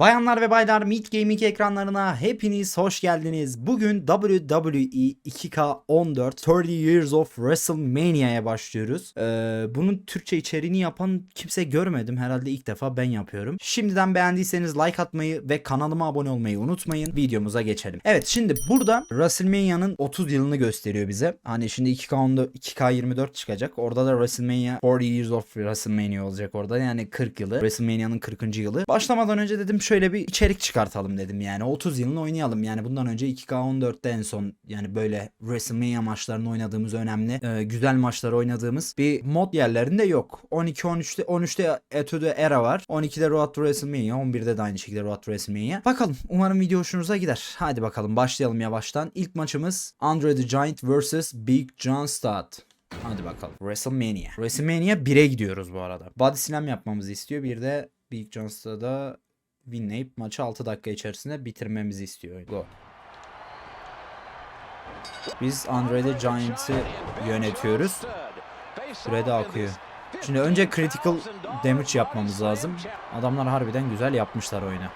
Bayanlar ve baylar Meet Gaming ekranlarına hepiniz hoş geldiniz. Bugün WWE 2K14 30 Years of WrestleMania'ya başlıyoruz. Ee, bunun Türkçe içeriğini yapan kimse görmedim. Herhalde ilk defa ben yapıyorum. Şimdiden beğendiyseniz like atmayı ve kanalıma abone olmayı unutmayın. Videomuza geçelim. Evet şimdi burada WrestleMania'nın 30 yılını gösteriyor bize. Hani şimdi 2K14 2K24 çıkacak. Orada da WrestleMania 40 Years of WrestleMania olacak orada. Yani 40 yılı. WrestleMania'nın 40. yılı. Başlamadan önce dedim şöyle bir içerik çıkartalım dedim yani. 30 yılını oynayalım. Yani bundan önce 2K14'te en son yani böyle WrestleMania maçlarını oynadığımız önemli e, güzel maçlar oynadığımız bir mod yerlerinde yok. 12 13'te 13'te Etude Era var. 12'de Road to WrestleMania, 11'de de aynı şekilde Road to WrestleMania. Bakalım umarım video hoşunuza gider. Hadi bakalım başlayalım yavaştan. İlk maçımız Andre the Giant vs Big John Studd. Hadi bakalım. WrestleMania. WrestleMania 1'e gidiyoruz bu arada. Body slam yapmamızı istiyor. Bir de Big John Studd'a winleyip maçı 6 dakika içerisinde bitirmemizi istiyor. Go. Biz Andre the Giant'ı yönetiyoruz. Sürede akıyor. Şimdi önce critical damage yapmamız lazım. Adamlar harbiden güzel yapmışlar oyunu.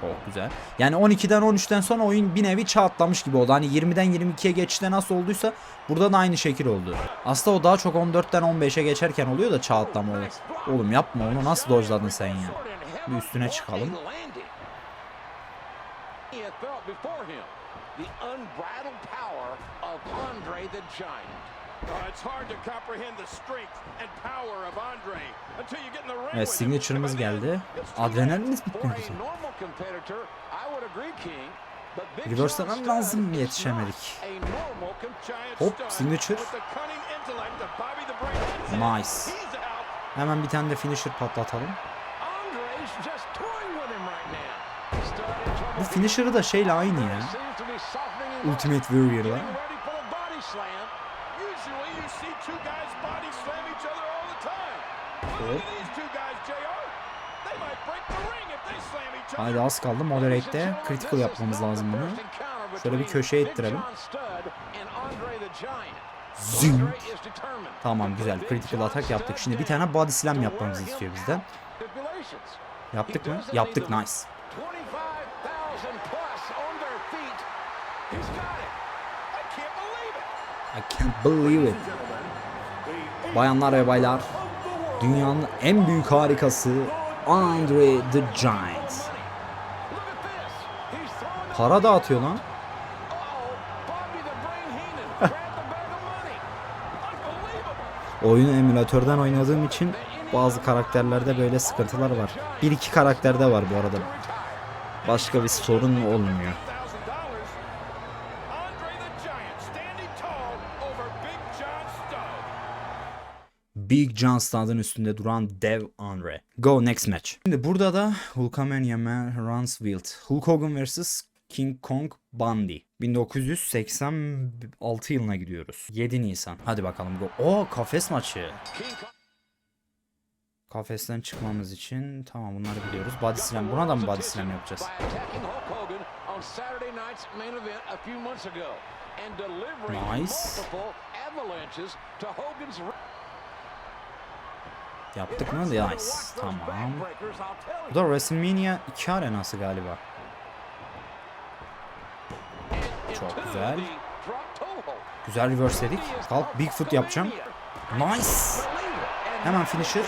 Çok güzel. Yani 12'den 13'ten sonra oyun bir nevi çağ atlamış gibi oldu. Hani 20'den 22'ye geçişte nasıl olduysa burada da aynı şekil oldu. Aslında o daha çok 14'ten 15'e geçerken oluyor da çağ atlama oluyor. Oğlum yapma onu nasıl dojladın sen ya? Bir üstüne çıkalım. Evet signature'ımız geldi. Adrenaliniz bitmiyor bizim. Reverse'lamam lazım yetişemedik. Hop signature. Nice. Hemen bir tane de finisher patlatalım. Bu finisher'ı da şeyle aynı ya. Ultimate Warrior'la. Hop. Haydi az kaldı. Moderate'de critical yapmamız lazım bunu. Şöyle bir köşeye ittirelim. Zing. Tamam güzel. Critical atak yaptık. Şimdi bir tane body slam yapmamızı istiyor bizden. Yaptık mı? Yaptık. Nice. I can't believe it. Bayanlar ve baylar, dünyanın en büyük harikası Andre the Giant. Para dağıtıyor lan. Oyunu emülatörden oynadığım için bazı karakterlerde böyle sıkıntılar var. Bir iki karakterde var bu arada. Başka bir sorun olmuyor. Big John Studd'ın üstünde duran dev Andre. Go next match. Şimdi burada da Hulkamania Wild. Hulk Hogan vs. King Kong Bundy. 1986 yılına gidiyoruz. 7 Nisan. Hadi bakalım go. Oo kafes maçı. Kafesten çıkmamız için tamam bunları biliyoruz. Body slam. Buna da mı body slam yapacağız? Nice. Yaptık mı? Nice. Tamam. Bu da WrestleMania 2 arenası galiba. Çok güzel. Güzel reverse dedik. Kalk Bigfoot yapacağım. Nice. Hemen finisher.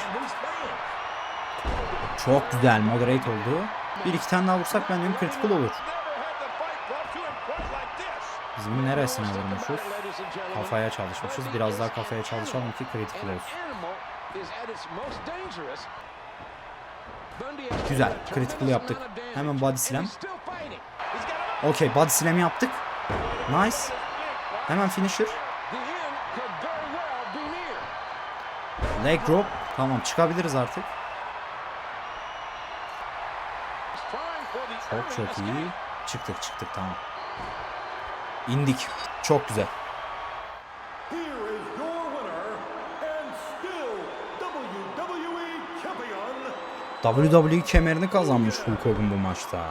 Çok güzel moderate oldu. Bir iki tane daha vursak ben diyorum critical olur. Bizim neresine vurmuşuz? Kafaya çalışmışız. Biraz daha kafaya çalışalım ki critical olsun. Güzel. Critical yaptık. Hemen body slam. Okey body slam yaptık. Nice. Hemen finisher. Leg drop. Tamam çıkabiliriz artık. Çok çok iyi. Çıktık çıktık tamam. İndik. Çok güzel. WWE kemerini kazanmış Hulk Hogan bu maçta.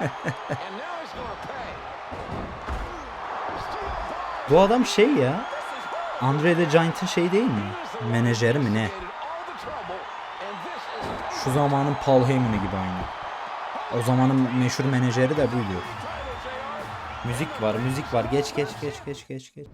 Bu adam şey ya. Andre the Giant'ın şey değil mi? Menajeri mi ne? Şu zamanın Paul Heyman'ı gibi aynı. O zamanın meşhur menajeri de buydu. Müzik var, müzik var. Geç geç geç geç geç geç.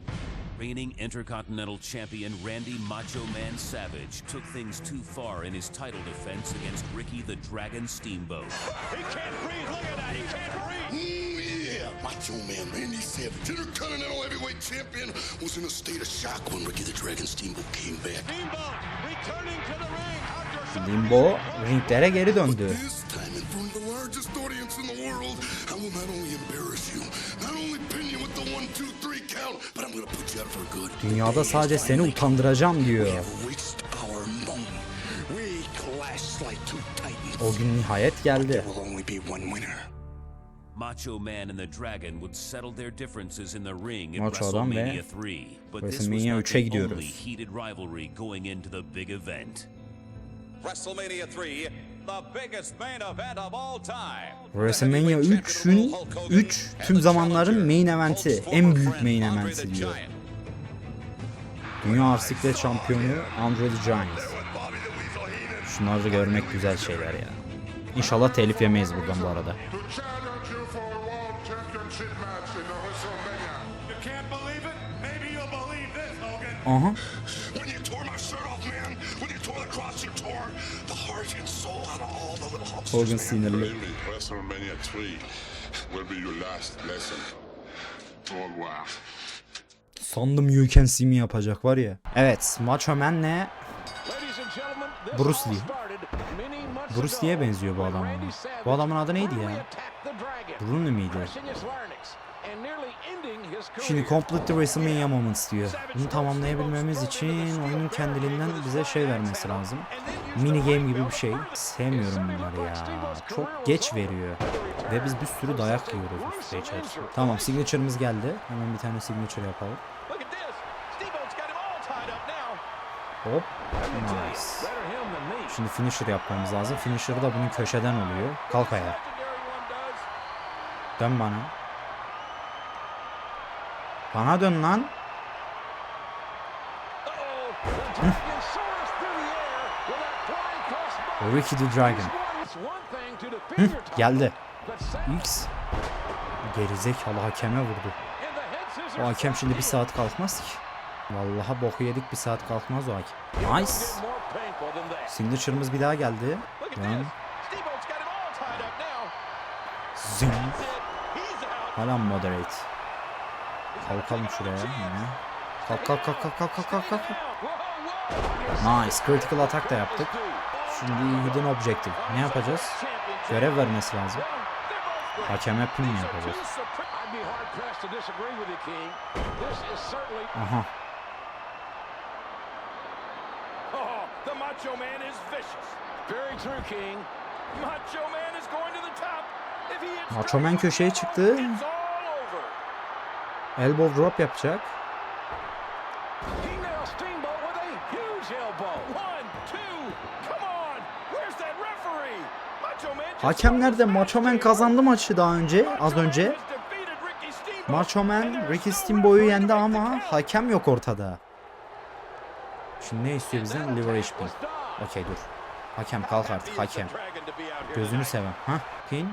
Reigning Intercontinental Champion Randy Macho Man Savage took things too far in his title defense against Ricky the Dragon Steamboat. He can't breathe. Look at that. He can't breathe. Macho Man Randy Savage, Intercontinental Heavyweight Champion, was in a state of shock when Ricky the Dragon Steamboat came back. Steamboat returning to the ring after Limbo ringlere geri döndü. This time in front of the largest audience in the world, I will not only embarrass you, not only pin you with the one, two, three count, but I'm gonna put you out for good. Dünyada sadece seni utandıracağım diyor. Reached our moment. We clashed like two titans. O gün nihayet geldi. Macho Man and the Dragon would settle their differences in the ring in Macho WrestleMania 3. But this was not 3'e the gidiyoruz. only heated rivalry going into the big event. WrestleMania 3, the biggest main event of all time. WrestleMania 3'ün 3 tüm zamanların main eventi, en büyük main eventi diyor. Dünya Arsiklet Şampiyonu Andre the Giant. Şunları görmek güzel şeyler ya. İnşallah telif yemeyiz buradan bu arada. For a World Championship match in the WrestleMania. You can't believe it? Maybe you'll believe this, Hogan. Aha. When you tore my shirt off, man, when you tore the cross, you tore the heart and soul out of all the little humps. Hogan sinirli. WrestleMania 3 will be your last lesson. Revoir. Sandım You Can See Me yapacak var ya. Evet, Macho Man'le Bruce Lee. Bruce Lee'ye benziyor bu adam. Bu adamın adı neydi ya? His career. Şimdi Complete the WrestleMania Moments diyor. Bunu tamamlayabilmemiz için oyunun kendiliğinden bize şey vermesi lazım. Mini game gibi bir şey. Sevmiyorum bunları ya. Çok geç veriyor. Ve biz bir sürü dayak yiyoruz süre içerisinde. Tamam signature'ımız geldi. Hemen bir tane signature yapalım. Hop. Nice. Şimdi finisher yapmamız lazım. Finisher da bunun köşeden oluyor. Kalk ayağa. Dön bana. Bana dön lan. Ricky the Dragon. Geldi. X. Gerizekalı hakeme vurdu. O hakem şimdi bir saat kalkmaz ki. Vallahi boku yedik bir saat kalkmaz o hakem. Nice. Signature'ımız bir daha geldi. Zing. Hala moderate. Kalkalım şuraya. Kalk kalk kalk kalk kalk kalk kalk kalk. Nice. Critical attack da yaptık. Şimdi hidden objective. Ne yapacağız? Görev vermesi lazım. Hakeme pin mi yapacağız? Aha. Oh, the Macho Man is vicious. Very true, King. Macho Man is going to the top. If he hits Macho Man Dragon, köşeye çıktı. Elbow drop yapacak. He nails Steamboat with a huge elbow. One, two, come on. Where's that referee? Macho Man just Hakem nerede? smashed Macho Man him. kazandı maçı daha önce. Az önce. defeated Ricky room yendi ama hakem yok ortada. Şimdi ne istiyor bizden? Liver HP. Okey dur. Hakem kalk artık hakem. Gözünü seveyim. Ha? Pin.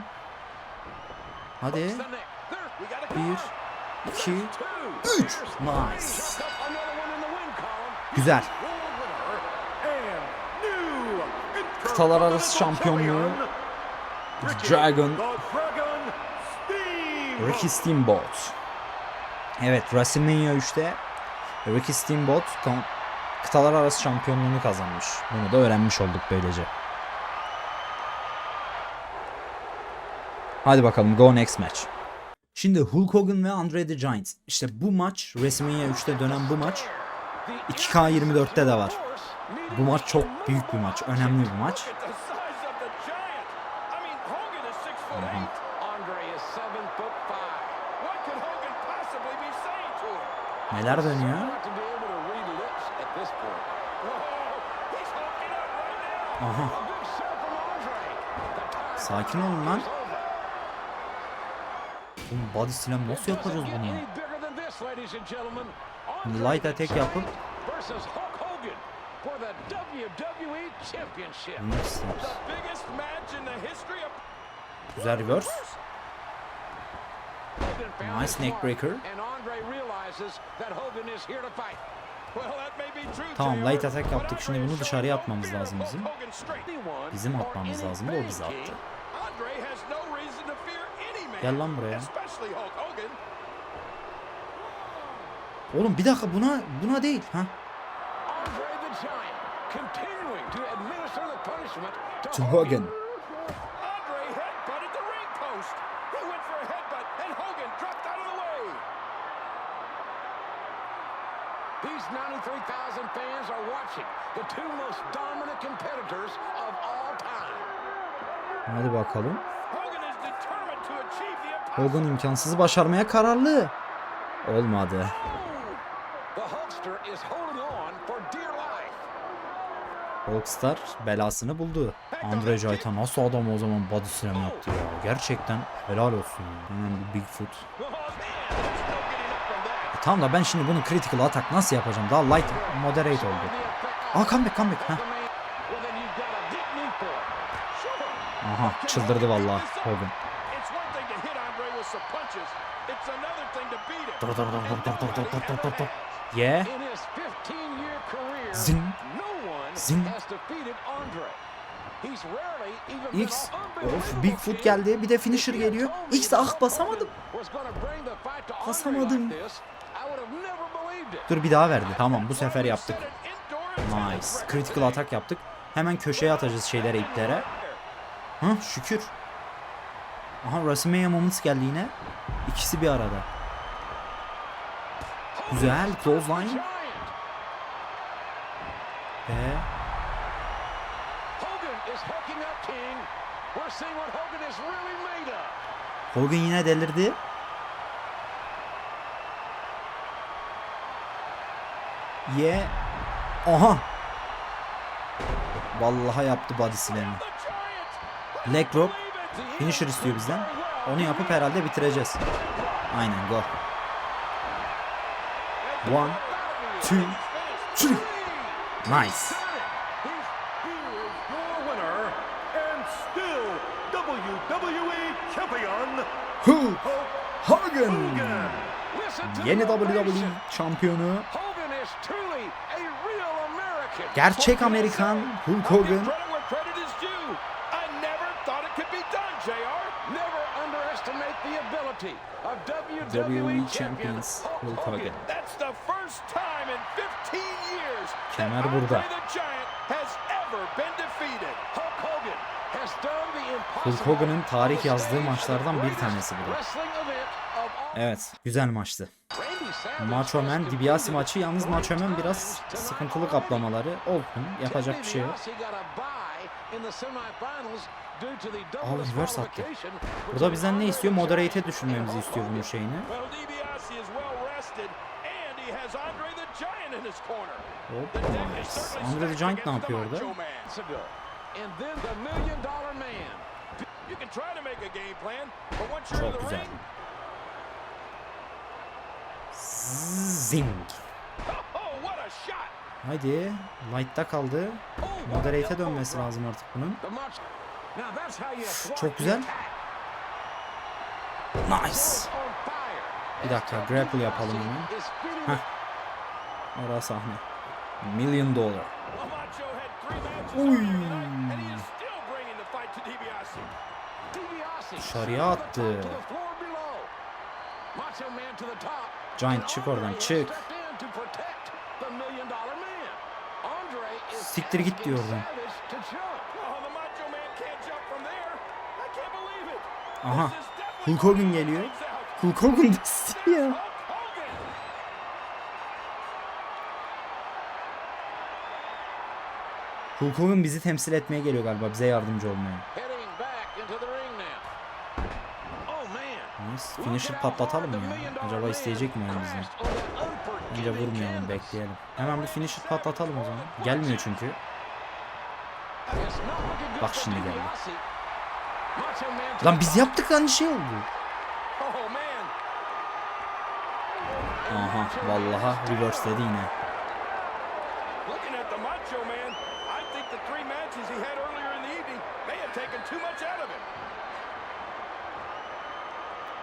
Hadi. Bir. iki, Üç. Nice. Güzel. Kıtalar arası şampiyonluğu. Dragon. Ricky Steamboat. Evet WrestleMania 3'te Ricky Steamboat kıtalar arası şampiyonluğunu kazanmış. Bunu da öğrenmiş olduk böylece. Hadi bakalım go next match. Şimdi Hulk Hogan ve Andre the Giant. İşte bu maç WrestleMania 3'te dönen bu maç 2K24'te de var. Bu maç çok büyük bir maç. Önemli bir maç. Neler dönüyor? Aha. Sakin olun lan. Oğlum body slam nasıl yapacağız bunu ya? Light attack yapıp Güzel reverse. Nice neck breaker. Tamam light attack yaptık. Şimdi bunu dışarıya atmamız lazım bizim. Bizim atmamız lazım da o bize attı. Gel lan buraya. Oğlum bir dakika buna buna değil ha. To Hogan. These Hadi bakalım. Hogan imkansızı başarmaya kararlı. Olmadı. Hulkstar belasını buldu. Andre Giant'a nasıl adam o zaman body slam yaptı ya. Gerçekten helal olsun. ya. Hemen bir Bigfoot. Oh. E tamam da ben şimdi bunu critical atak nasıl yapacağım? Daha light moderate oldu. Aa comeback comeback. Heh. Aha çıldırdı vallahi Hogan. Dur dur dur dur dur dur dur dur dur dur. In Yeah. his 15-year career, Zing. Zing. X. Of Bigfoot geldi. Bir de finisher geliyor. X ah basamadım. Basamadım. Dur bir daha verdi. Tamam bu sefer yaptık. Nice. Critical atak yaptık. Hemen köşeye atacağız şeylere iplere. Ha şükür. Aha WrestleMania Moments geldi yine. İkisi bir arada. Güzel close line. Ve Hogan yine delirdi. Ye. Yeah. Aha. Vallahi yaptı body slam'i. Leg drop. Finisher istiyor bizden. Onu yapıp herhalde bitireceğiz. Aynen go. One, two, three. Nice. Hulk Hogan. Yeni WWE şampiyonu. Gerçek Amerikan Hulk Hogan WWE Champions Hulk Hogan. Kemer burada. Hulk Hogan'ın tarih yazdığı maçlardan bir tanesi bu. Evet, güzel maçtı. Macho Man, DiBiase maçı yalnız Macho Man biraz sıkıntılı kaplamaları. Olsun, yapacak bir şey yok. Abi reverse attı. Burada bizden ne istiyor? Moderate'e düşünmemizi istiyor bunun şeyini. Hop. Andre the Giant ne yapıyor orada? Çok güzel. Zing. Oh, what a shot! Haydi. Light'ta kaldı. Moderate'e dönmesi lazım artık bunun. Çok güzel. Nice. Bir dakika grapple yapalım onu. Heh. Ara sahne. Million dollar. Uy. Dışarıya attı. Giant çık oradan çık. Siktir git diyor oradan. Aha. Hulk Hogan geliyor. Hulk Hogan ya. Hulk Hogan bizi temsil etmeye geliyor galiba. Bize yardımcı olmaya. Nice. Finisher patlatalım mı ya? Acaba isteyecek mi yani bizden? Bence vurmayalım bekleyelim. Hemen bir finisher patlatalım o zaman. Gelmiyor çünkü. Bak şimdi geldi. Lan biz yaptık lan şey oldu. Aha vallaha reverseledi yine.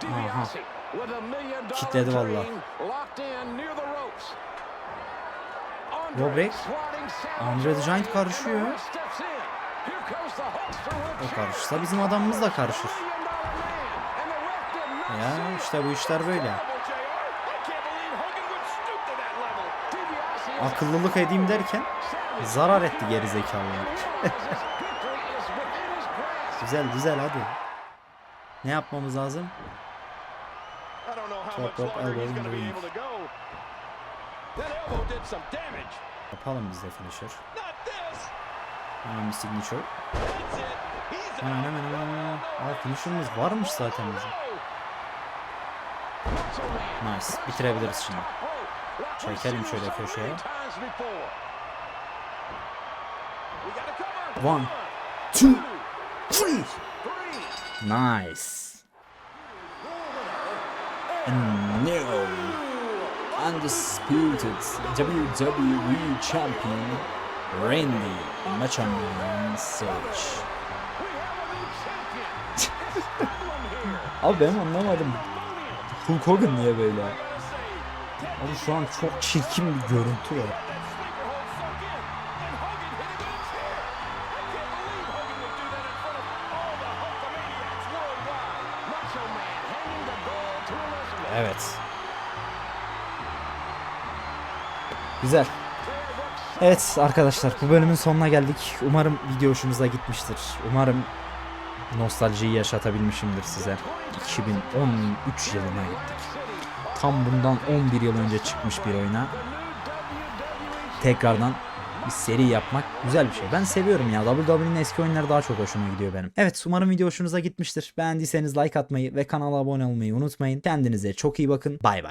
Looking at the Macho Man, I think the three matches he had earlier in the evening may have taken too much out of him. DiBiase with a million dollar Kitledi valla. Robrek. Andre the Giant karışıyor. O karışsa bizim adamımız da karışır. Ya işte bu işler böyle. Akıllılık edeyim derken zarar etti geri grasp. Güzel güzel hadi. Ne yapmamız lazım? Top rope elbow damage. Yapalım biz de finisher. Hemen bir signature. Hemen hemen hemen hemen. Aa finisher'ımız varmış zaten bizim. Nice. Bitirebiliriz şimdi. Çekelim şöyle köşeye. One, two, three. Nice. And now, undisputed WWE champion Randy Macho Man Savage. New. Abi ben anlamadım. Hulk Hogan niye böyle? Abi şu an çok çirkin bir görüntü var. Evet. Güzel. Evet arkadaşlar bu bölümün sonuna geldik. Umarım video hoşunuza gitmiştir. Umarım nostaljiyi yaşatabilmişimdir size. 2013 yılına gittik. Tam bundan 11 yıl önce çıkmış bir oyuna tekrardan bir seri yapmak güzel bir şey. Ben seviyorum ya. WWE'nin eski oyunları daha çok hoşuma gidiyor benim. Evet umarım video hoşunuza gitmiştir. Beğendiyseniz like atmayı ve kanala abone olmayı unutmayın. Kendinize çok iyi bakın. Bay bay.